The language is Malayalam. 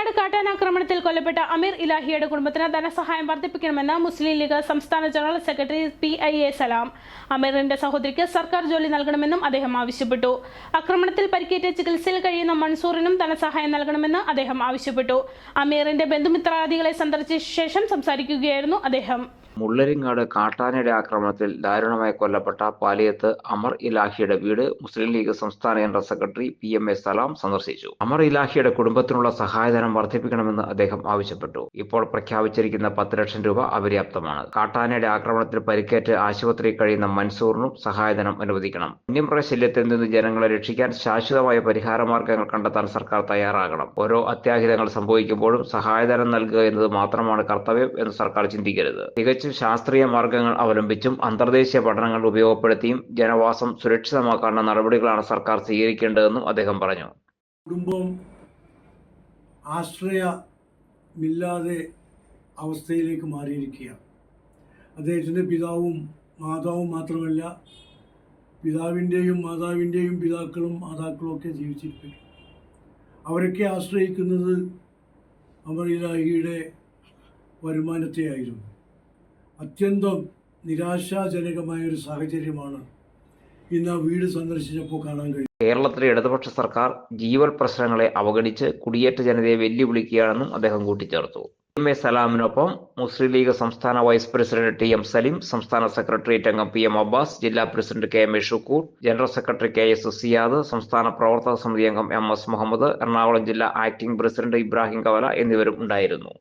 മുള്ളരിങ്ങാട് കാട്ടാനാക്രമണത്തിൽ കൊല്ലപ്പെട്ട അമീർ ഇലാഹിയുടെ കുടുംബത്തിന് ധനസഹായം വർദ്ധിപ്പിക്കണമെന്ന് മുസ്ലിം ലീഗ് സംസ്ഥാന general secretary P I A Salam. അമീറിന്റെ സഹോദരിക്ക് സർക്കാർ ജോലി നൽകണമെന്നും അദ്ദേഹം ആവശ്യപ്പെട്ടു. ആക്രമണത്തിൽ പരിക്കേറ്റ ചികിത്സയിൽ കഴിയുന്ന മൻസൂറിനും ധനസഹായം നൽകണമെന്ന് അദ്ദേഹം ആവശ്യപ്പെട്ടു. അമീറിന്റെ ബന്ധുമിത്രാദികളെ സന്ദർശിച്ച ശേഷം സംസാരിക്കുകയായിരുന്നു അദ്ദേഹം. മുള്ളരിങ്ങാട് കാട്ടാനയുടെ ആക്രമണത്തിൽ ദാരുണമായി കൊല്ലപ്പെട്ട പാലിയത്ത് അമർ ഇലാഹിയുടെ വീട് മുസ്ലിം ലീഗ് സംസ്ഥാന general secretary P M A Salam സന്ദർശിച്ചു. അമർ ഇലാഹിയുടെ കുടുംബത്തിനുള്ള സഹായധനം വർദ്ധിപ്പിക്കണമെന്ന് അദ്ദേഹം ആവശ്യപ്പെട്ടു. ഇപ്പോൾ പ്രഖ്യാപിച്ചിരിക്കുന്ന പത്ത് ലക്ഷം രൂപ അപര്യാപ്തമാണ്. കാട്ടാനയുടെ ആക്രമണത്തിൽ പരിക്കേറ്റ് ആശുപത്രിയിൽ കഴിയുന്ന മൻസൂറിനും സഹായധനം അനുവദിക്കണം. വന്യമൃഗ ശല്യത്തിൽ നിന്ന് ജനങ്ങളെ രക്ഷിക്കാൻ ശാശ്വതമായ പരിഹാര മാർഗങ്ങൾ കണ്ടെത്താൻ സർക്കാർ തയ്യാറാകണം. ഓരോ അത്യാഹിതങ്ങൾ സംഭവിക്കുമ്പോഴും സഹായധനം നൽകുക എന്നത് മാത്രമാണ് കർത്തവ്യം എന്ന് സർക്കാർ ചിന്തിക്കരുത്. തികച്ചും ശാസ്ത്രീയ മാർഗങ്ങൾ അവലംബിച്ചും അന്തർദേശീയ പഠനങ്ങൾ ഉപയോഗപ്പെടുത്തിയും ജനവാസം സുരക്ഷിതമാക്കാനുള്ള നടപടികളാണ് സർക്കാർ സ്വീകരിക്കേണ്ടതെന്നും അദ്ദേഹം പറഞ്ഞു. കുടുംബം ആശ്രയമില്ലാതെ അവസ്ഥയിലേക്ക് മാറിയിരിക്കുകയാണ്. അദ്ദേഹത്തിന്റെ പിതാവും മാതാവും മാത്രമല്ല പിതാവിന്റെയും മാതാവിന്റെയും പിതാക്കളും മാതാക്കളും ഒക്കെ ജീവിച്ചിരിക്കുന്നു. അവരൊക്കെ ആശ്രയിക്കുന്നത് അമറിലാഹിയുടെ വരുമാനത്തെയായിരുന്നു. അത്യന്തം നിരാശാജനകമായൊരു സാഹചര്യമാണ് ഇന്ന് വീട് സന്ദർശിച്ചപ്പോൾ കാണാൻ കഴിയും. കേരളത്തിലെ ഇടതുപക്ഷ സർക്കാർ ജീവൽ പ്രശ്നങ്ങളെ അവഗണിച്ച് കുടിയേറ്റ ജനതയെ വെല്ലുവിളിക്കുകയാണെന്നും അദ്ദേഹം കൂട്ടിച്ചേർത്തു. എം എ സലാമിനൊപ്പം മുസ്ലിം ലീഗ് സംസ്ഥാന vice president T M Saleem സംസ്ഥാന സെക്രട്ടേറിയറ്റ് അംഗം പി എം അബ്ബാസ് ജില്ലാ president K M A Shukkoor general secretary K S Siyad സംസ്ഥാന പ്രവർത്തക സമിതി അംഗം എം എസ് മുഹമ്മദ് എറണാകുളം ജില്ലാ ആക്ടിംഗ് പ്രസിഡന്റ് ഇബ്രാഹിം കവല എന്നിവരും ഉണ്ടായിരുന്നു.